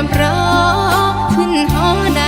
วนเพราะขึ้นหอด